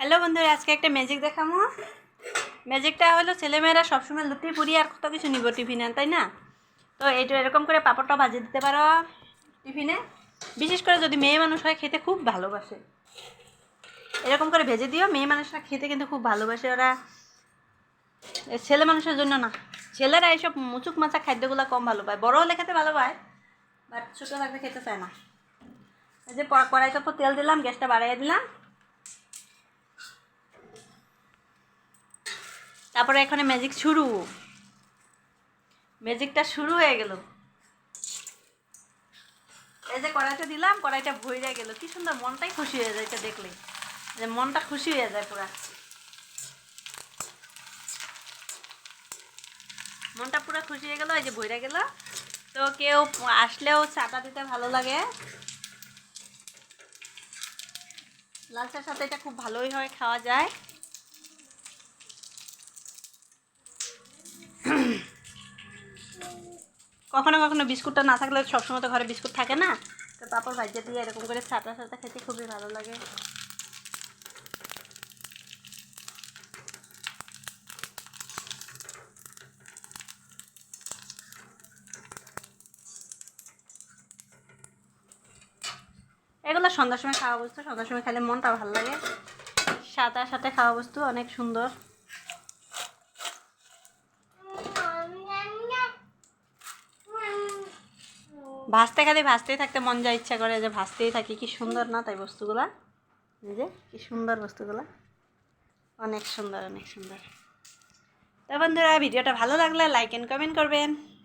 Hello বন্ধুরা, আজকে একটা ম্যাজিক দেখাবো ম্যাজিকটা হলো ছেলেমেয়েরা সবসময় লুটি পুরি আর কত কিছু নিব টিফিনে, তাই না? তো এইটা এরকম করে পাপড়টা ভাজি দিতে পারো টিফিনে। বিশেষ করে যদি মেয়ে মানুষ হয়, খেতে খুব ভালোবাসে। এরকম করে ভেজে দিও, মেয়ে মানুষরা খেতে কিন্তু খুব ভালোবাসে ওরা। ছেলে মানুষের জন্য না। ছেলেরা এইসব মুচুক মাচা খাদ্যগুলো কম ভালো পায় বড় হলে খেতে ভালো পায় বাট ছোটো থাকতে খেতে চায় না। এই যে কড়াইটার তেল দিলাম, গ্যাসটা বাড়াইয়া দিলাম। তারপরে এখানে ম্যাজিক শুরু। ম্যাজিকটা শুরু হয়ে গেল। এই যে কড়াইটা দিলাম, কড়াইটা ভইরা গেল। কি সুন্দর, মনটাই খুশি হয়ে যায় এটা দেখলে। যে মনটা খুশি হয়ে যায় পুরা। মনটা পুরো খুশি হয়ে গেল, এই যে ভইরা গেল। তো কেউ আসলেও চাটা দিতে ভালো লাগে। লাল চার সাথে এটা খুব ভালোই হয়, খাওয়া যায়। কখনো কখনো বিস্কুটটা না থাকলে সবসময় তো ঘরে বিস্কুট থাকে না? তো তারপর ভাজা দিয়ে এরকম করে ছাটা ছাটা খেতে খুবই ভালো লাগে। এগুলো সন্ধ্যার সময় খাওয়া বস্তু, সন্ধ্যার সময় খেলে মনটা ভালো লাগে। সাদার সাথে খাওয়া বস্তু অনেক সুন্দর। ভাজতে খালি ভাজতেই থাকতে মন যা ইচ্ছা করে যে ভাজতেই থাকি। কি সুন্দর না তাই বস্তুগুলা? যে, কি সুন্দর বস্তুগুলা। অনেক সুন্দর অনেক সুন্দর। তো বন্ধুরা, ভিডিওটা ভালো লাগলে লাইক অ্যান্ড কমেন্ট করবেন।